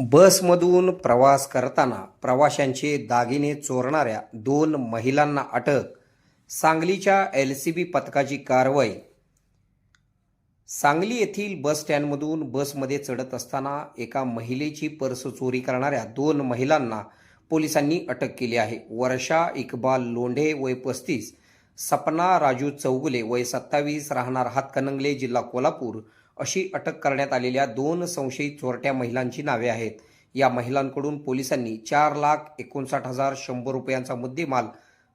बसमधून प्रवास करताना प्रवाशांचे दागिने चोरणाऱ्या दोन महिलांना अटक सांगलीच्या एल सी बी पथकाची कारवाई. सांगली येथील बस स्टँडमधून बसमध्ये चढत असताना एका महिलेची पर्स चोरी करणाऱ्या दोन महिलांना पोलिसांनी अटक केली आहे. वर्षा इकबाल लोंढे वय पस्तीस सपना राजू चौगुले वय सत्तावीस राहणार हातकणंगले जिल्हा कोल्हापूर अशी अटक करण्यात आलेल्या दोन संशयित चोरट्या महिलांची नावे आहेत. या महिलांकडून पोलिसांनी चार लाख एकोणसाठ हजार शंभर रुपयांचा मुद्देमाल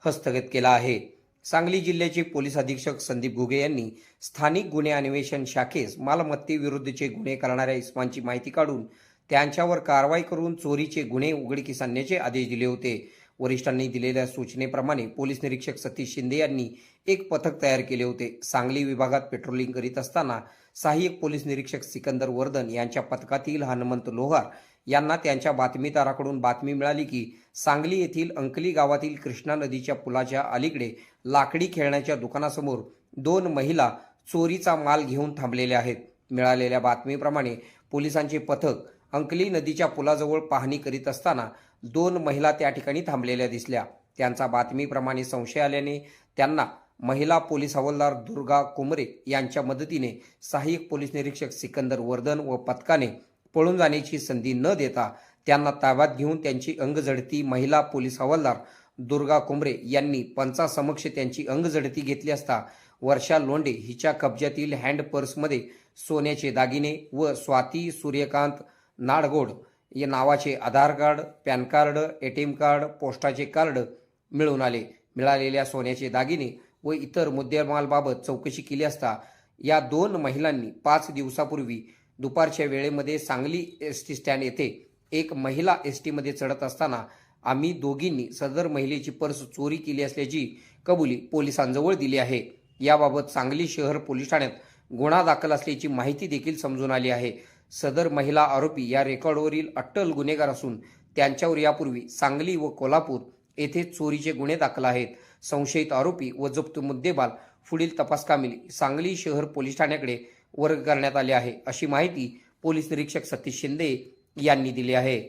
हस्तगत केला आहे. सांगली जिल्ह्याचे पोलीस अधीक्षक संदीप घुगे यांनी स्थानिक गुन्हे अन्वेषण शाखेस मालमत्तेविरुद्धचे गुन्हे करणाऱ्या इस्मांची माहिती काढून त्यांच्यावर कारवाई करून चोरीचे गुन्हे उघडकीस आणण्याचे आदेश दिले होते. वरिष्ठांनी दिलेल्या सूचनेप्रमाणे पोलीस निरीक्षक सतीश शिंदे यांनी एक पथक तयार केले होते. सांगली विभागात पेट्रोलिंग करीत असताना सहाय्यक पोलीस निरीक्षक सिकंदर वर्धन यांच्या पथकातील हनुमंत लोहार यांना त्यांच्या बातमीदाराकडून बातमी मिळाली की सांगली येथील अंकली गावातील कृष्णा नदीच्या पुलाच्या अलीकडे लाकडी खेळण्याच्या दुकानासमोर दोन महिला चोरीचा माल घेऊन थांबलेल्या आहेत. मिळालेल्या बातमीप्रमाणे पोलिसांचे पथक अंकली नदीच्या पुलाजवळ पाहणी करीत असताना दोन महिला त्या ठिकाणी थांबलेल्या दिसल्या. त्यांचा बातमीप्रमाणे संशय आल्याने त्यांना महिला पोलीस हवालदार दुर्गा कुमरे यांच्या मदतीने सहाय्यक पोलीस निरीक्षक सिकंदर वर्धन व पथकाने पळून जाण्याची संधी न देता त्यांना ताब्यात घेऊन त्यांची अंगझडती महिला पोलीस हवालदार दुर्गा कुमरे यांनी पंचासमक्ष त्यांची अंगझडती घेतली असता वर्षा लोंढे हिच्या कब्जातील हँड पर्समध्ये सोन्याचे दागिने व स्वाती सूर्यकांत नाडगोड या नावाचे Aadhaar card PAN card A T M card पोस्टाचे card मिळून आले. मिळालेल्या सोन्याचे दागिने व इतर मुद्देमालबाबत चौकशी केली असता या दोन महिलांनी पाच दिवसापूर्वी दुपारच्या वेळेमध्ये सांगली एस टी स्टँड येथे एक महिला एस टीमध्ये चढत असताना आम्ही दोघींनी सदर महिलेची पर्स चोरी केली असल्याची कबुली पोलिसांजवळ दिली आहे. याबाबत सांगली शहर पोलीस ठाण्यात गुन्हा दाखल असल्याची माहिती देखील समजून आली आहे. सदर महिला आरोपी या रेकॉर्डवरील अट्टल गुन्हेगार असून त्यांच्यावर यापूर्वी सांगली व कोल्हापूर येथे चोरीचे गुन्हे दाखल आहेत. संशयित आरोपी व जप्त मुद्देमाल पुढील तपासकामी सांगली शहर पोलीस ठाण्याकडे वर्ग करण्यात आले आहे अशी माहिती पोलीस निरीक्षक सतीश शिंदे यांनी दिली आहे.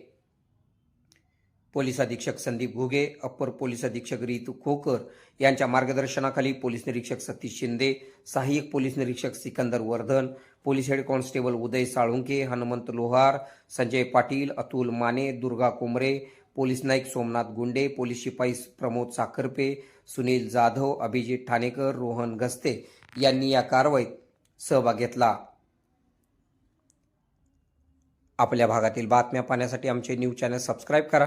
पोलीस अधीक्षक संदीप घुगे अप्पर पोलीस अधीक्षक रितू खोकर यांच्या मार्गदर्शनाखाली पोलीस निरीक्षक सतीश शिंदे सहाय्यक पोलीस निरीक्षक Sikandar Vardhan police head constable Uday Salunke Hanumant Lohar Sanjay Patil Atul Mane Durga Komare police Naik Somnath Gunde police शिपाई प्रमोद साखरपे सुनील जाधव अभिजित ठाणेकर रोहन गस्ते यांनी या कारवाईत सहभाग घेतला. आपल्या भागातील बातम्या पाहण्यासाठी आमचे न्यूज चॅनल सबस्क्राईब करा.